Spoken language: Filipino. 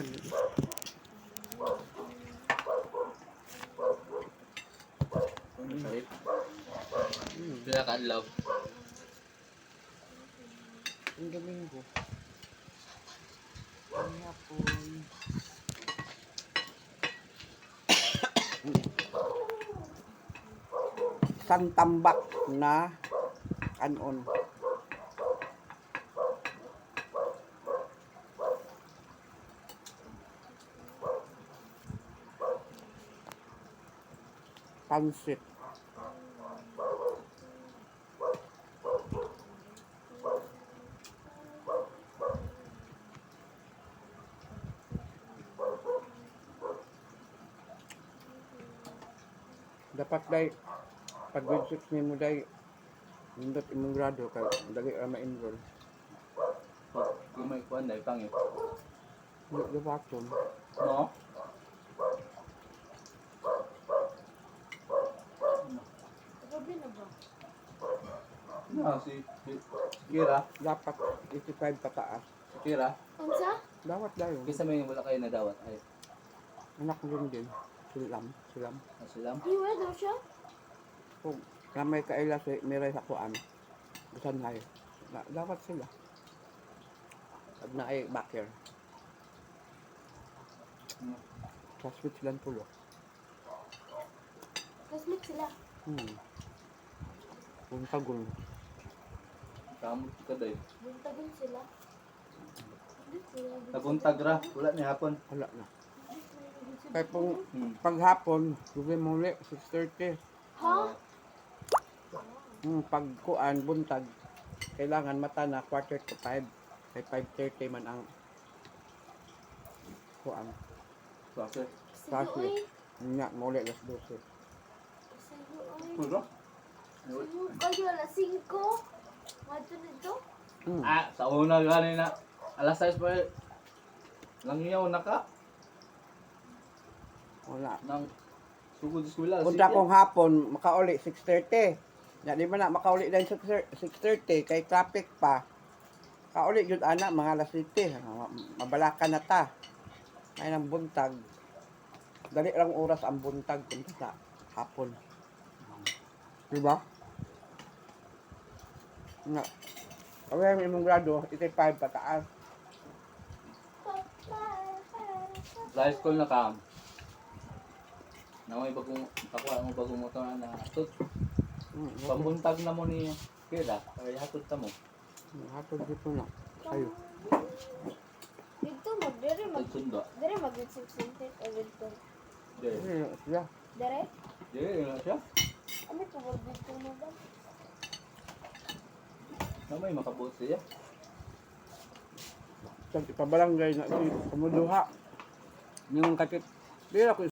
gani. Sarip. Hmm. Sila ka love. Ang Domingo. Ang hapon. Santambak na kanon. Pansit. Dapat day pag 6 ni mo day nindot imong grado kay dali ra ma-enroll. Kung may kuhan na ipangit. Di ba? No? Gabi na ba? No, si, si, si Kira. Dapat 85 pataas. Si Kira. Unsa? Dawat dayo. Kisa may wala kayo na dawat. Ay, Anak ko rin din. Silam. Silam. asilam. Iwa daw siya? Kung kamay kaila si Miray sa kuan. Busanhay. Na, dapat sila. Pag na ay backer. Hmm. Sa Switzerland pulo. Classmate sila. Hmm. Kung tagol. Kamot ka day. Buntagon sila. Nabuntag ra. Wala ni hapon. Wala na. Kaya pong Hmm. paghapon, sugi muli, 6.30. Ha? Hmm, pag kuan, buntag, kailangan mata na quarter to 5. Kay 5.30 man ang kuan. Kasi. Sayo Bakit? oy. Nga, muli las 12. Sayo oy. Puro? Sayo kayo alas 5. Hmm. Ah, sa una gani na. Alas 6 pa. Langyaw na ka. Wala. Nang sugod sa eskwela. Punta sige. kong hapon, makauli 6.30. Ya, di ba na, makauli din sa 6.30, kay traffic pa. Kauli yun ana, mga alas 7. Mabalakan na ta. Ngayon ang buntag. Dali lang oras ang buntag punta sa hapon. Di ba? Nga. Kaya may imong grado, 85 pataas. Sa high school na ka. Na may bagong pakuha mo bagong motor na tut. Hmm, Pambuntag na mo ni Kira. Kaya hatod ta mo. hapon dito na. Sa'yo. Dito mag dire mag Tagsundo. dire mag 600 o dito. Dire. Ano siya? Dire? Dire na siya. Ami ko mag dito mo ba? Na may makabuot siya. Sa ipabalangay na si Kumuduha. Yung katit. Di ako